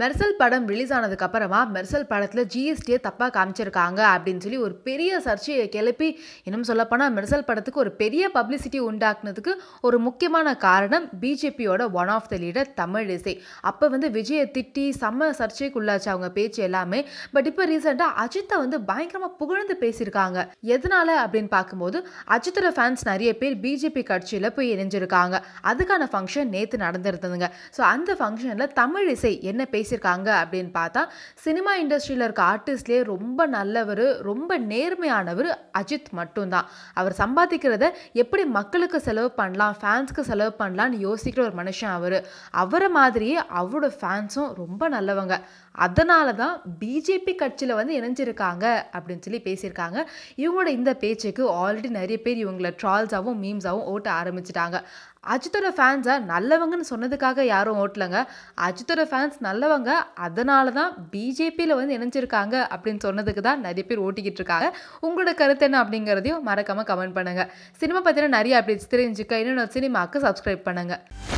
மெர்சல் படம் ரிலீஸ் ஆனதுக்கு அப்புறமா மெர்சல் படத்தில் ஜிஎஸ்டியை தப்பாக காமிச்சிருக்காங்க அப்படின்னு சொல்லி ஒரு பெரிய சர்ச்சையை கிளப்பி இன்னும் சொல்லப்போனால் மெர்சல் படத்துக்கு ஒரு பெரிய பப்ளிசிட்டி உண்டாக்குனதுக்கு ஒரு முக்கியமான காரணம் பிஜேபியோட one of the leader Tamilisai. அப்போ வந்து விஜயை திட்டி செம்ம சர்ச்சைக்குள்ளாச்சு அவங்க பேச்சு எல்லாமே. பட் இப்போ ரீசெண்டாக அஜித்தை வந்து பயங்கரமாக புகழ்ந்து பேசியிருக்காங்க. எதனால அப்படின்னு பார்க்கும்போது அஜித்தோட ஃபேன்ஸ் நிறைய பேர் பிஜேபி கட்சியில் போய் இணைஞ்சிருக்காங்க. அதுக்கான ஃபங்க்ஷன் நேற்று நடந்திருந்ததுங்க. ஸோ அந்த ஃபங்க்ஷனில் தமிழ் இசை என்ன பேசியிருக்காங்க அப்படின்னு பார்த்தா சினிமா இண்டஸ்ட்ரியில் இருக்க ஆர்டிஸ்ட்லேயே ரொம்ப நல்லவர் ரொம்ப நேர்மையானவர் அஜித் மட்டும்தான். அவர் சம்பாதிக்கிறத எப்படி மக்களுக்கு செலவு பண்ணலாம் ஃபேன்ஸ்க்கு செலவு பண்ணலாம்னு யோசிக்கிற ஒரு மனுஷன் அவர். அவரை மாதிரியே அவரோட ஃபேன்ஸும் ரொம்ப நல்லவங்க. அதனால தான் பிஜேபி கட்சியில் வந்து இணைஞ்சிருக்காங்க அப்படின்னு சொல்லி பேசியிருக்காங்க. இவங்களோட இந்த பேச்சுக்கு ஆல்ரெடி நிறைய பேர் இவங்கள ட்ரால்ஸாகவும் மீம்ஸாகவும் ஓட்ட ஆரம்பிச்சிட்டாங்க. அஜித்தோட ஃபேன்ஸை நல்லவங்கன்னு சொன்னதுக்காக யாரும் ஓட்டலைங்க. அஜித்தோட ஃபேன்ஸ் நல்லவங்க அதனால தான் பிஜேபியில் வந்து இணைஞ்சிருக்காங்க அப்படின்னு சொன்னதுக்கு தான் நிறைய பேர் ஓட்டிக்கிட்டு இருக்காங்க. உங்களோட கருத்து என்ன அப்படிங்கிறதையும் மறக்காமல் கமெண்ட் பண்ணுங்கள் சினிமா பற்றின நிறைய அப்டேட்ஸ் தெரிஞ்சுக்க இன்னொன்று சினிமாவுக்கு சப்ஸ்கிரைப் பண்ணுங்கள்